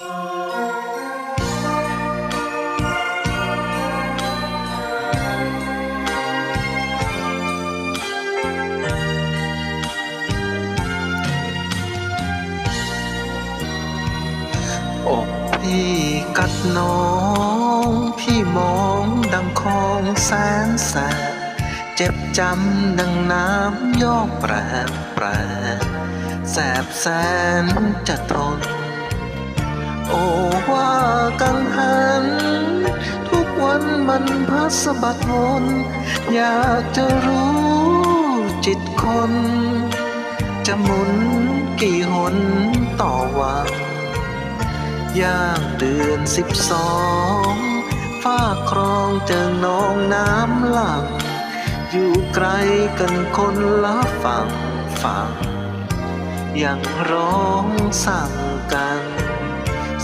อกพี่กัดน้อง พี่มองดังคองแสนแสบเจ็บจำดังน้ำยอกแปรแปรแสบแสนจะทน มันพัสะบัดวนอยากจะรู้จิตคน จะหมุนกี่หนต่อวันย่างเดือนสิบสองฝ้าครองเจอน้องน้ำหลังอยู่ไกลกันคนละฝั่งฝั่งยังร้องสั่งกัน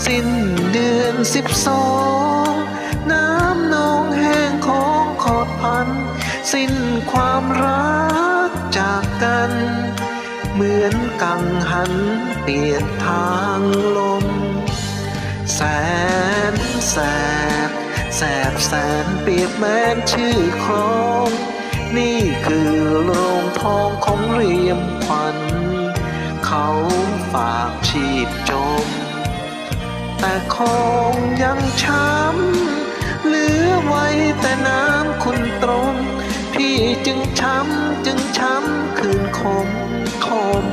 สิ้นเดือนสิบสอง สิ้นความรักจากกัน เหมือนกังหันเปลี่ยนทางลม แสนแสบแสบแสนเปรียบแม้นชื่อครอง นี่คือโรงทองของเรียมขวัญเขาฝากชีพจม แต่ของยังช้ำ จึงช้ำจึงช้ำคืนคมคม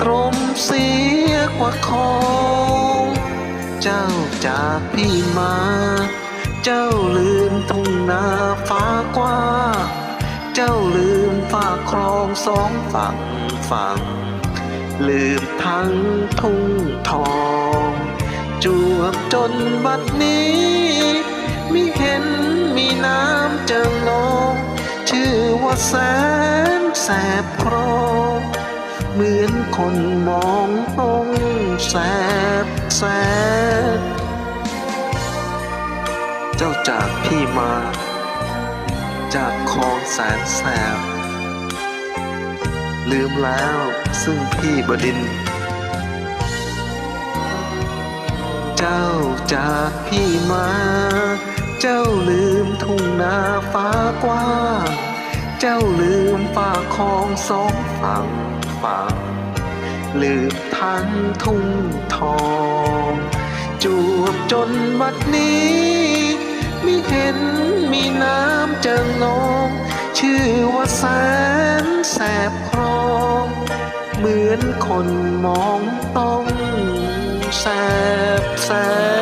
ตรมเสียกว่าของเจ้าจากพี่มา เจ้าลืมทุ่งนาฟ้ากว้างเจ้าลืมฝากครองสองฝั่งฝั่ง ลืมทั้งทุ่งทอง จวบจนบัดนี้ มิเห็นมีน้ำเจิงนองชื่อว่า แสนแสบครเหมือนคนมองต้องแสบแสบเจ้าจากพี่มา จากคลองแสนแสบ ลืมแล้วซึ่งพี่บดิน เจ้าจากพี่มา เจ้าลืมทุ่งนาฟ้ากว้าง เจ้าลืมป่าคลองสองฝั่งฝั่งลืมทั้งทุ่งทอง จวบจนบัดนี้มิเห็นมีน้ำเจิงนอง ชื่อว่าแสนแสบครอง เหมือนคนมองต้องแสบแสบ